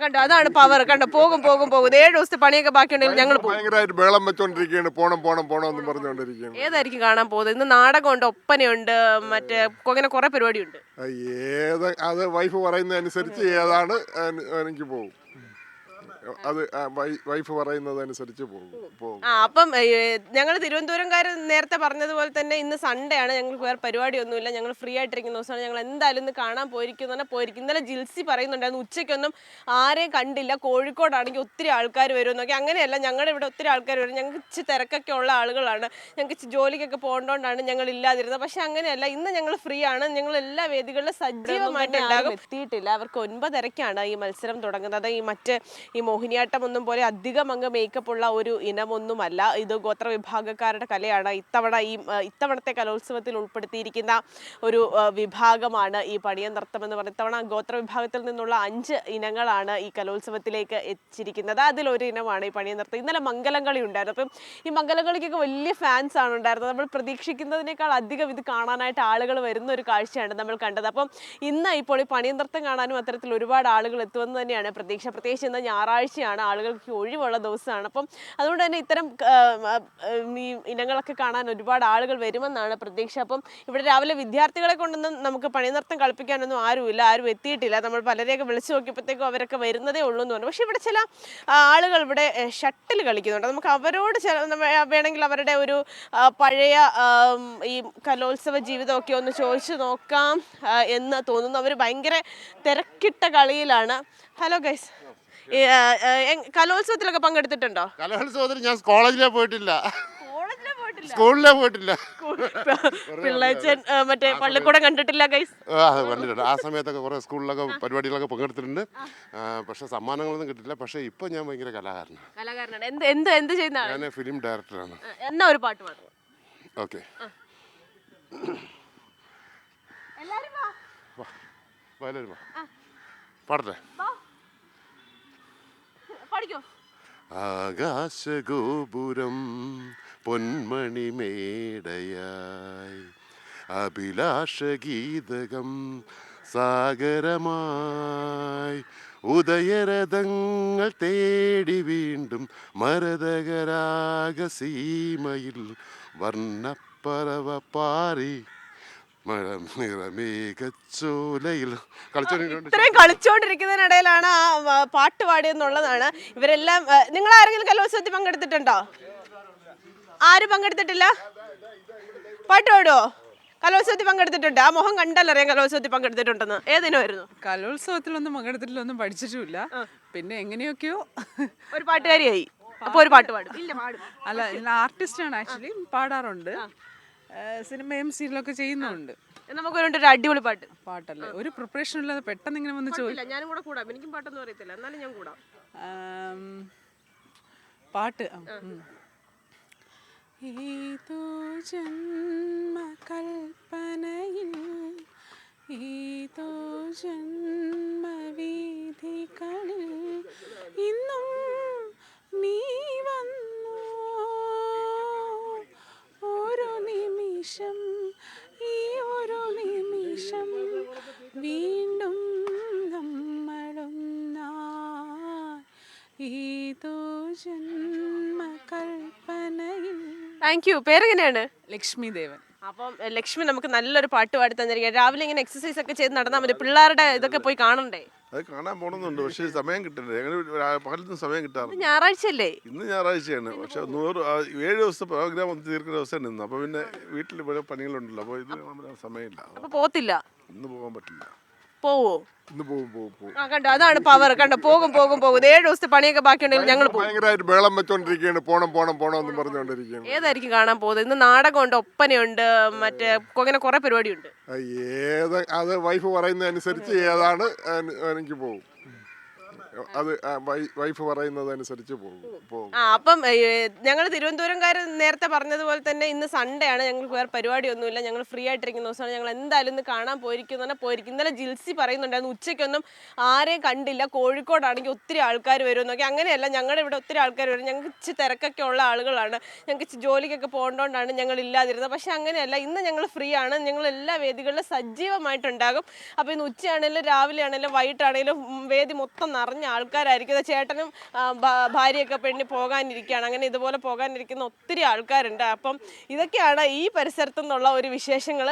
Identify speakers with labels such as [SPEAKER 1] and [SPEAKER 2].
[SPEAKER 1] കണ്ടോ? അതാണ് പവർ കണ്ടോ? പോകും പോകും പോകും. ഏഴ് ദിവസത്തെ പണിയൊക്കെ ബാക്കിയുണ്ടെങ്കിൽ ഞങ്ങൾ
[SPEAKER 2] ഭയങ്കരമായിട്ട് വേളം വെച്ചോണ്ടിരിക്കുകയാണ്. പോണം പോണം പോണം എന്ന് പറഞ്ഞുകൊണ്ടിരിക്കുകയാണ്.
[SPEAKER 1] ഏതായിരിക്കും കാണാൻ പോകുന്നത്? ഇന്ന് നാടകമുണ്ട് ഒപ്പനയുണ്ട് മറ്റേ അങ്ങനെ കുറെ പരിപാടിയുണ്ട്.
[SPEAKER 2] ഏത് അത് വൈഫ് പറയുന്നതനുസരിച്ച് ഏതാണ് എനിക്ക് പോകും. അത് വൈഫ് പറയുന്നത് അനുസരിച്ച് പോകും.
[SPEAKER 1] ആ അപ്പം ഞങ്ങൾ തിരുവനന്തപുരംകാർ നേരത്തെ പറഞ്ഞതുപോലെ തന്നെ ഇന്ന് സൺഡേ ആണ്. ഞങ്ങൾക്ക് വേറെ പരിപാടിയൊന്നുമില്ല. ഞങ്ങൾ ഫ്രീ ആയിട്ടിരിക്കുന്ന ദിവസമാണ്. ഞങ്ങൾ എന്തായാലും ഇന്ന് കാണാൻ പോയിരിക്കുന്നതാണ് പോയിരിക്കും. ഇന്നലെ ജിൽസി പറയുന്നുണ്ടായിരുന്നു ഉച്ചയ്ക്കൊന്നും ആരെയും കണ്ടില്ല. കോഴിക്കോടാണെങ്കിൽ ഒത്തിരി ആൾക്കാർ വരുമെന്നൊക്കെ. അങ്ങനെയല്ല ഞങ്ങളുടെ ഇവിടെ ഒത്തിരി ആൾക്കാർ വരും. ഞങ്ങൾക്ക് ഇച്ചിരി തിരക്കൊക്കെ ഉള്ള ആളുകളാണ്. ഞങ്ങൾക്ക് ഇച്ചിരി ജോലിക്കൊക്കെ പോകേണ്ടതുകൊണ്ടാണ് ഞങ്ങൾ ഇല്ലാതിരുന്നത്. പക്ഷെ അങ്ങനെയല്ല ഇന്ന് ഞങ്ങൾ ഫ്രീ ആണ്. ഞങ്ങൾ എല്ലാ വേദികളിലും സജീവമായിട്ട് ഉണ്ടാകും എത്തിയിട്ടില്ല. അവർക്ക് ഒൻപതരക്കാണ് ഈ മത്സരം തുടങ്ങുന്നത്. ഈ മറ്റ് ഈ മോഹിനിയാട്ടം ഒന്നും പോലെ അധികം അങ്ങ് മേക്കപ്പ് ഉള്ള ഒരു ഇനമൊന്നുമല്ല. ഇത് ഗോത്ര വിഭാഗക്കാരുടെ കലയാണ്. ഇത്തവണ ഈ ഇത്തവണത്തെ കലോത്സവത്തിൽ ഉൾപ്പെടുത്തിയിരിക്കുന്ന ഒരു വിഭാഗമാണ് ഈ പണിയ നൃത്തം എന്ന് പറഞ്ഞ ഇത്തവണ ഗോത്ര വിഭാഗത്തിൽ നിന്നുള്ള അഞ്ച് ഇനങ്ങളാണ് ഈ കലോത്സവത്തിലേക്ക് എത്തിച്ചിരിക്കുന്നത്. അതിലൊരു ഇനമാണ് ഈ പണിയ നൃത്തം ഇന്നലെ മംഗലംകളി ഉണ്ടായിരുന്നു. അപ്പം ഈ മംഗലംകളിക്കൊക്കെ വലിയ ഫാൻസ് ആണ് ഉണ്ടായിരുന്നത്. നമ്മൾ പ്രതീക്ഷിക്കുന്നതിനേക്കാൾ അധികം ഇത് കാണാനായിട്ട് ആളുകൾ വരുന്ന ഒരു കാഴ്ചയാണ് നമ്മൾ കണ്ടത്. അപ്പം ഇന്ന് ഇപ്പോൾ ഈ പണിയ നൃത്തം കാണാനും അത്തരത്തിൽ ഒരുപാട് ആളുകൾ എത്തുമെന്ന് തന്നെയാണ് പ്രതീക്ഷ. പ്രത്യേകിച്ച് ഇന്ന് ഞായറാഴ്ചയാണ് ആളുകൾക്ക് ഒഴിവുള്ള ദിവസമാണ്. അപ്പം അതുകൊണ്ട് തന്നെ ഇത്തരം ഈ ഇനങ്ങളൊക്കെ കാണാൻ ഒരുപാട് ആളുകൾ വരുമെന്നാണ് പ്രതീക്ഷ. അപ്പം ഇവിടെ രാവിലെ വിദ്യാർത്ഥികളെ കൊണ്ടൊന്നും നമുക്ക് പണിനൃത്തം കളിപ്പിക്കാനൊന്നും ആരുമില്ല ആരും എത്തിയിട്ടില്ല. നമ്മൾ പലരെയൊക്കെ വിളിച്ചു നോക്കിയപ്പോഴത്തേക്കും അവരൊക്കെ വരുന്നതേ ഉള്ളൂ എന്ന് പറഞ്ഞു. പക്ഷേ ഇവിടെ ചില ആളുകൾ ഇവിടെ ഷട്ടിൽ കളിക്കുന്നുണ്ട്. നമുക്ക് അവരോട് ചില വേണമെങ്കിൽ അവരുടെ ഒരു പഴയ ഈ കലോത്സവ ജീവിതമൊക്കെ ഒന്ന് ചോദിച്ചു നോക്കാം എന്ന് തോന്നുന്നു. അവർ ഭയങ്കര തിരക്കിട്ട കളിയിലാണ്. Hello guys കലോത്സവത്തിലൊക്കെ പങ്കെടുത്തിട്ടുണ്ടോ?
[SPEAKER 3] കലോത്സവത്തിൽ ഞാൻ കോളേജിലേ പോയിട്ടില്ല. സ്കൂളിലേ പോയിട്ടില്ല.
[SPEAKER 1] പിള്ളേച്ചൻ ആ, മറ്റേ പള്ളിക്കൂടം കണ്ടിട്ടില്ല ഗൈസ്
[SPEAKER 3] കണ്ടിട്ടുണ്ട്. ആ സമയത്തൊക്കെ കുറെ സ്കൂളിലൊക്കെ പരിപാടികളൊക്കെ പങ്കെടുത്തിട്ടുണ്ട്. പക്ഷെ സമ്മാനങ്ങളൊന്നും കിട്ടില്ല പക്ഷെ ഇപ്പൊ ഞാൻ ഭയങ്കര കലാകാരനാണ്.
[SPEAKER 1] കലാകാരനാണ്. എന്ത് എന്ത് എന്ത് ചെയ്യുന്ന ആളാ?
[SPEAKER 3] ഞാൻ ഫിലിം ഡയറക്ടറാണ്.
[SPEAKER 1] എന്നാ ഒരു പാട്ട് പാടും.
[SPEAKER 3] ഓക്കെ.
[SPEAKER 1] എല്ലാരും
[SPEAKER 3] പാടട്ടെ. ആകാശഗോപുരം പൊന്മണിമേടയായി. അഭിലാഷഗീതകം സാഗരമായി. ഉദയരഥങ്ങൾ തേടി വീണ്ടും മരതകരാഗസീമയിൽ വർണപ്പറവ പാറി. മഴ
[SPEAKER 1] ഇത്രയും കളിച്ചോണ്ടിരിക്കുന്നതിനിടയിലാണ് ആ ആ, പാട്ട് പാടിയെന്നുള്ളതാണ്. ഇവരെല്ലാം നിങ്ങൾ ആരെങ്കിലും കലോത്സവത്തിൽ പങ്കെടുത്തിട്ടുണ്ടോ? ആരും പങ്കെടുത്തിട്ടില്ല? പാട്ട് പാടുവോ? കലോത്സവത്തിൽ പങ്കെടുത്തിട്ടുണ്ട്. ആ മുഖം കണ്ടല്ലറിയാം കലോത്സവത്തിൽ പങ്കെടുത്തിട്ടുണ്ടെന്ന്. ഏതിനായിരുന്നു
[SPEAKER 4] കലോത്സവത്തിലൊന്നും പങ്കെടുത്തിട്ടില്ല ഒന്നും പഠിച്ചിട്ടില്ല പിന്നെ എങ്ങനെയൊക്കെയോ
[SPEAKER 1] ഒരു പാട്ടുകാരിയായി. അപ്പൊ ഒരു പാട്ട് പാടും. ഇല്ല പാടും
[SPEAKER 4] അല്ല ഞാൻ ആണ് ആക്ച്വലി പാടാറുണ്ട്. സിനിമയും സീരിയലൊക്കെ ചെയ്യുന്നുണ്ട്.
[SPEAKER 1] നമുക്ക് ഒരു അടിപൊളി പാട്ട്.
[SPEAKER 4] പാട്ടല്ലേ? ഒരു പ്രിപ്പറേഷൻ ഇല്ലാതെ പെട്ടെന്ന് ഇങ്ങനെ വന്ന്
[SPEAKER 1] ഞാനും കൂടെ കൂടാം. എനിക്കും പാട്ടൊന്നും അറിയത്തില്ല. എന്നാലും ഞാൻ കൂടാം.
[SPEAKER 4] പാട്ട്. ഏതോ ജന്മകൽപ്പനയിൽ ഏതോ ജന്മവീഥികളിൽ
[SPEAKER 1] താങ്ക് യു. പേരെങ്ങനെയാണ്?
[SPEAKER 4] ലക്ഷ്മി ദേവൻ
[SPEAKER 1] അപ്പം ലക്ഷ്മി നമുക്ക് നല്ലൊരു പാട്ട് പാടി തന്നിരിക്കുക രാവിലെ ഇങ്ങനെ എക്സസൈസ് ഒക്കെ ചെയ്ത് നടന്നാൽ മതി. പിള്ളേരുടെ ഇതൊക്കെ പോയി കാണണ്ടേ?
[SPEAKER 5] അത് കാണാൻ പോണെന്നുണ്ട്. പക്ഷേ സമയം കിട്ടണ്ടേ അങ്ങനെ പകലൊന്നും സമയം
[SPEAKER 1] കിട്ടാറില്ല.
[SPEAKER 5] കിട്ടാറില്ല
[SPEAKER 1] ഞായറാഴ്ചയല്ലേ?
[SPEAKER 5] ഇന്ന് ഞായറാഴ്ചയാണ്. പക്ഷെ നൂറ് ഏഴ് ദിവസത്തെ പ്രോഗ്രാം ഒന്ന് തീർക്കുന്ന ദിവസം നിന്ന്. അപ്പൊ പിന്നെ വീട്ടിൽ ഇവിടെ പണികളുണ്ടല്ലോ. അപ്പോൾ ഇത് സമയമില്ല.
[SPEAKER 1] അപ്പൊ പോത്തില്ല?
[SPEAKER 5] ഇന്ന് പോകാൻ പറ്റില്ല.
[SPEAKER 1] പോവോ.
[SPEAKER 2] ഇന്ന് പോകും പോകും പോകും
[SPEAKER 1] ആ കണ്ടോ? അതാണ് പവർ കണ്ടോ? പോകും പോകും പോകും. ഏഴ് ദിവസത്തെ പണിയൊക്കെ ബാക്കിയുണ്ടെങ്കിൽ ഞങ്ങൾ പോകും
[SPEAKER 2] ഭയങ്കരമായിട്ട് വേളം വെച്ചോണ്ടിരിക്കുകയാണ്. പോണം പോണം പോണം എന്ന് പറഞ്ഞുകൊണ്ടിരിക്കുകയാണ്.
[SPEAKER 1] ഏതായിരിക്കും കാണാൻ പോകുന്നത്? ഇന്ന് നാടകമുണ്ട് ഒപ്പനയുണ്ട് മറ്റേ അങ്ങനെ കുറെ പരിപാടിയുണ്ട്.
[SPEAKER 2] ഏത് അത് വൈഫ് പറയുന്നതനുസരിച്ച് ഏതാണ് എനിക്ക് പോകും അത് വൈഫ് പറയുന്നത് അനുസരിച്ച് പോകും.
[SPEAKER 1] ആ അപ്പം ഞങ്ങൾ തിരുവനന്തപുരംകാർ നേരത്തെ പറഞ്ഞതുപോലെ തന്നെ ഇന്ന് സൺഡേ ആണ്. ഞങ്ങൾക്ക് വേറെ പരിപാടിയൊന്നുമില്ല. ഞങ്ങൾ ഫ്രീ ആയിട്ടിരിക്കുന്ന ദിവസമാണ്. ഞങ്ങൾ എന്തായാലും ഇന്ന് കാണാൻ പോയിരിക്കും എന്ന് പറഞ്ഞാൽ പോയിരിക്കും. ഇന്നലെ ജിൽസി പറയുന്നുണ്ടായിരുന്നു ഉച്ചയ്ക്കൊന്നും ആരെയും കണ്ടില്ല. കോഴിക്കോടാണെങ്കിൽ ഒത്തിരി ആൾക്കാർ വരുമെന്നൊക്കെ. അങ്ങനെയല്ല ഞങ്ങളുടെ ഇവിടെ ഒത്തിരി ആൾക്കാർ വരും. ഞങ്ങൾക്ക് ഇച്ചിരി തിരക്കൊക്കെ ഉള്ള ആളുകളാണ്. ഞങ്ങൾക്ക് ഇച്ചിരി ജോലിക്കൊക്കെ പോകേണ്ടതുകൊണ്ടാണ് ഞങ്ങൾ ഇല്ലാതിരുന്നത്. പക്ഷെ അങ്ങനെയല്ല. ഇന്ന് ഞങ്ങൾ ഫ്രീ ആണ്. ഞങ്ങൾ എല്ലാ വേദികളിലും സജീവമായിട്ടുണ്ടാകും. അപ്പോൾ ഇന്ന് ഉച്ചയാണെങ്കിലും രാവിലെ ആണെങ്കിലും വൈകിട്ടാണെങ്കിലും വേദി മൊത്തം നിറഞ്ഞ ആൾക്കാരായിരിക്കും. ചേട്ടനും ഭാര്യയൊക്കെ പെണ്ണി പോകാനിരിക്കുകയാണ്. അങ്ങനെ ഇതുപോലെ പോകാനിരിക്കുന്ന ഒത്തിരി ആൾക്കാരുണ്ട്. അപ്പം ഇതൊക്കെയാണ് ഈ പരിസരത്തു നിന്നുള്ള ഒരു വിശേഷങ്ങൾ